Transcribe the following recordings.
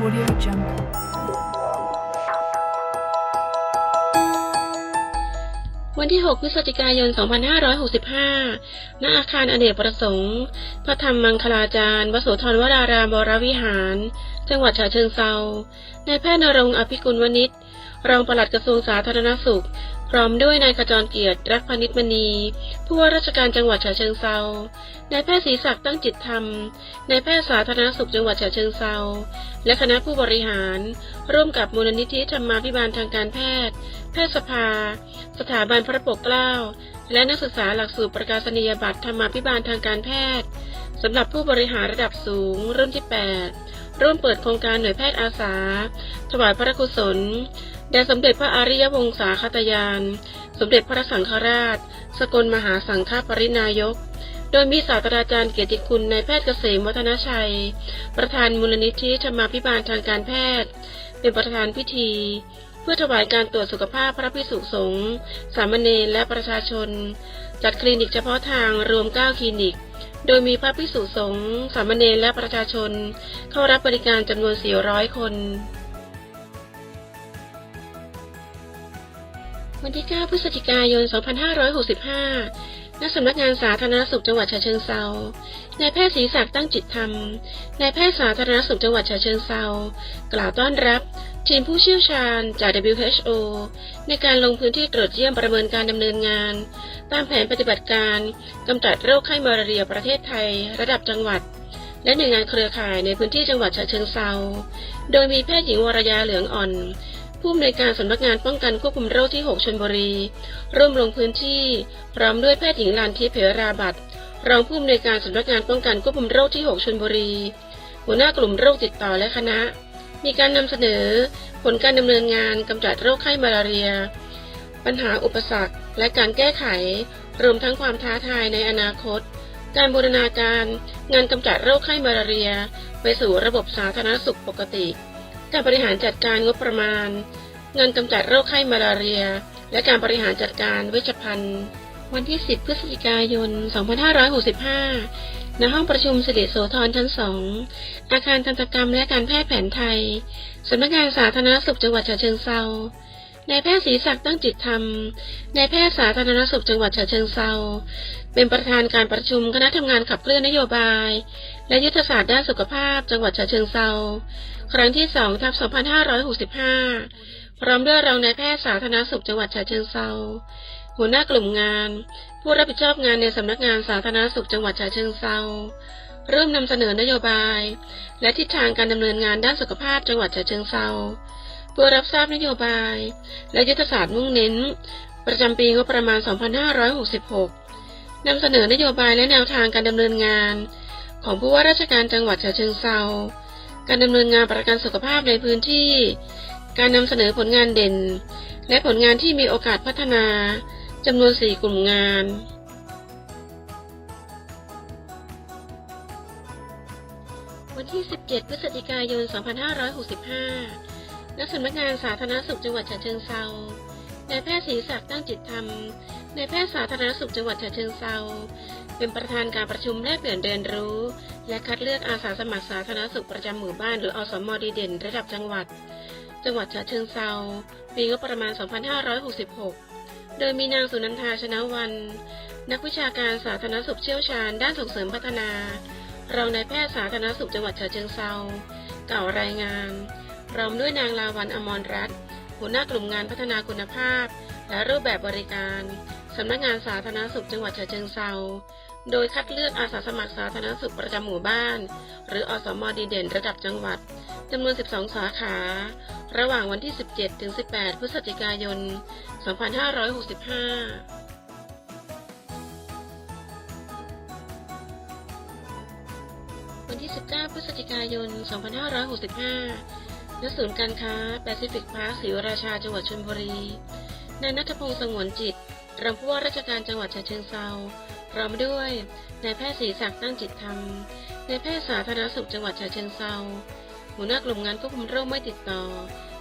Audio Jungle. วันที่ 6 พฤศจิกายน 2565 ณ อาคารอเนกประสงค์ พระธรรมมังคลาจารย์ วสุธรวรารามวรวิหาร จังหวัดฉะเชิงเซานายแพทย์นรงอภิกุลวณิชรองปลัดกระทรวงสาธารณสุข พร้อมด้วยนายขจรเกียรติรักพนิชมณีผู้ว่าราชการจังหวัดฉะเชิงเซานายแพทย์ศรีศักดิ์ตั้งจิตธรรมนายแพทย์สาธารณสุขจังหวัดฉะเชิงเซาและคณะผู้บริหาร ร่วมกับมูลนิธิธรรมาภิบาลทางการแพทย์ แพทยสภา สถาบันพระปกเกล้า และนักศึกษาหลักสูตรประกาศนียบัตรธรรมาภิบาลทางการแพทย์สำหรับผู้บริหารระดับสูงรุ่นที่ 8 ร่วมเปิดโครงการหน่วยแพทย์อาสา ถวายพระกุศล แด่สมเด็จพระอริยวงศาคตยาน สมเด็จพระสังฆราช สกลมหาสังฆปรินายก โดยมีศาสตราจารย์เกียรติคุณนายแพทย์เกษมวัฒนชัย ประธานมูลนิธิธรรมาภิบาลทางการแพทย์ เป็นประธานพิธี เพื่อถวายการตรวจสุขภาพพระภิกษุสงฆ์สามเณรและประชาชน จัดคลินิกเฉพาะทางรวม 9 คลินิก โดยมีพระภิกษุสงฆ์สามเณรและประชาชน เข้ารับบริการจำนวน 400 คน วันที่ 9 พฤศจิกายน 2565 ณสำนักงานสาธารณสุขจังหวัดฉะเชิงเซานายแพทย์ศรีศักดิ์ตั้งจิตธรรม นายแพทย์สาธารณสุขจังหวัดฉะเชิงเซากล่าวต้อนรับทีมผู้เชี่ยวชาญจาก WHO ในการลงพื้นที่ตรวจเยี่ยมประเมินการดำเนินงาน ตามแผนปฏิบัติการกำจัดโรคไข้มาลาเรียประเทศไทย ระดับจังหวัด และหน่วยงานเครือข่ายในพื้นที่จังหวัดฉะเชิงเซา โดยมีแพทย์หญิงวรยาเหลืองอ่อน ผู้อำนวยการสำนักงานป้องกันควบคุมโรคที่ 6ชลบุรี ร่วมลงพื้นที่ พร้อมด้วยแพทย์หญิงลานทิพย์เพราบัตรรองผู้อำนวยการสำนักงานป้องกันควบคุมโรคที่ 6ชลบุรี หัวหน้ากลุ่มโรคติดต่อและคณะ มีการนำเสนอ ผลการดำเนินงานกำจัดโรคไข้มาลาเรีย ปัญหาอุปสรรค และการแก้ไข รวมทั้งความท้าทายในอนาคต การบูรณาการ งานกำจัดโรคไข้มาลาเรีย ไปสู่ระบบสาธารณสุขปกติ การบริหารจัดการงบประมาณ เงานกำจัดโรคไข้มาลาเรีย และการบริหารจัดการเวชภัณฑ์ วันที่ 10 พฤศจิกายน 2565 ณ ห้องประชุมสิริโสธรชั้น 2 อาคารทันตกรรมและการแพทย์แผนไทย สำนักงานสาธารณสุขจังหวัดฉะเชิงเซานายแพทย์ศรีศักดิ์ตั้งจิตธรรม นายแพทย์สาธารณสุขจังหวัดฉะเชิงเซาเป็นประธานการประชุมคณะทำงานขับเคลื่อนนโยบาย และยุทธศาสตร์ด้านสุขภาพจังหวัดฉะเชิงเซา ครั้งที่2ทับ2565 พร้อมด้วยรองนายแพทย์สาธารณสุขจังหวัดฉะเชิงเซาหัวหน้ากลุ่มงาน ผู้รับผิดชอบงานในสำนักงานสาธารณสุขจังหวัดฉะเชิงเซาเริ่มนำเสนอนโยบาย และทิศทางการดำเนินงานด้านสุขภาพจังหวัดฉะเชิงเซาเพื่อรับทราบนโยบาย และยุทธศาสตร์มุ่งเน้น ประจำปีงบประมาณ 2566 นำเสนอนโยบายและแนวทางการดำเนินงาน ของผู้ว่าราชการจังหวัดฉะเชิงเซา การดำเนินงานประกันสุขภาพในพื้นที่ การนำเสนอผลงานเด่น และผลงานที่มีโอกาสพัฒนาจำนวน 4 กลุ่มงาน วันที่ 17 พฤศจิกายน 2565 ณ สำนักงานสาธารณสุขจังหวัดฉะเชิงเซานายแพทย์ศรีศักดิ์ตั้งจิตธรรมนายแพทย์สาธารณสุขจังหวัดฉะเชิงเซา เป็นประธานการประชุมแลกเปลี่ยนเรียนรู้ และคัดเลือกอาสาสมัครสาธารณสุขประจำหมู่บ้านหรืออสมดีเด่น ระดับจังหวัด จังหวัดฉะเชิงเซาปีงบประมาณ 2566 โดยมีนางสุนันทาชนะวัน นักวิชาการสาธารณสุขเชี่ยวชาญ ด้านส่งเสริมพัฒนารองนายแพทย์สาธารณสุขจังหวัดฉะเชิงเซาเก่ารายงานพร้อมด้วยนางลาวันอมรรัตน์หัวหน้ากลุ่มงานพัฒนาคุณภาพ และรูปแบบบริการ สำนักงานสาธารณสุขจังหวัดฉะเชิงเซา โดยคัดเลือกอาสาสมัครสาธารณสุขประจำหมู่บ้าน หรืออสมดีเด่นระดับจังหวัดจำนวน 12 สาขา ระหว่างวันที่ 17 ถึง 18 พฤศจิกายน 2565วันที่ 19 พฤศจิกายน 2565 ณ ศูนย์การค้าแปซิฟิกพาร์คศรีราชา จังหวัดชลบุรี นายนัทพงศ์สงวนจิต รองผู้ว่าราชการจังหวัดฉะเชิงเซาพร้อมด้วยนายแพทย์ศรีศักดิ์ตั้งจิตธรรมนายแพทย์สาธารณสุขจังหวัดฉะเชิงเซาหัวหน้ากลุ่มงานควบคุมโรคไม่ติดต่อ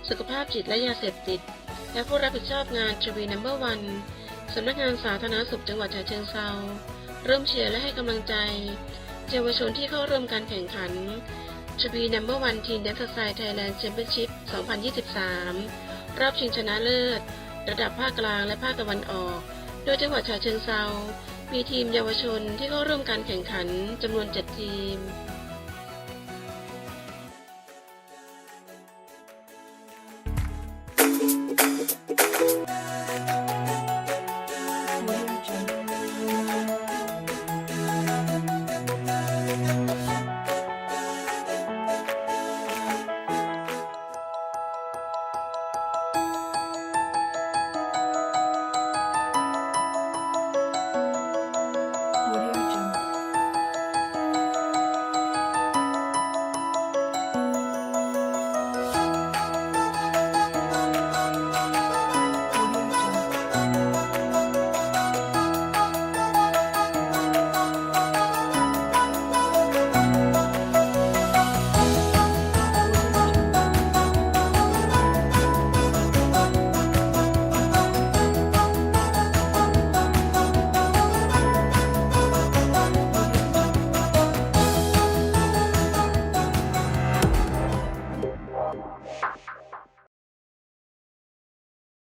สุขภาพจิตและยาเสพติด และผู้รับผิดชอบงานทรีนัมเบอร์วันสำนักงานสาธารณสุขจังหวัดฉะเชิงเซาร่วมเชียร์และให้กำลังใจเยาวชนที่เข้าร่วมการแข่งขัน to be number one teen exercise Thailand Championship 2023 รอบชิงชนะเลิศ ระดับภาคกลางและภาคตะวันออก โดยจังหวัดฉะเชิงเซา มีทีมเยาวชนที่เข้าร่วมการแข่งขันจำนวน 7 ทีม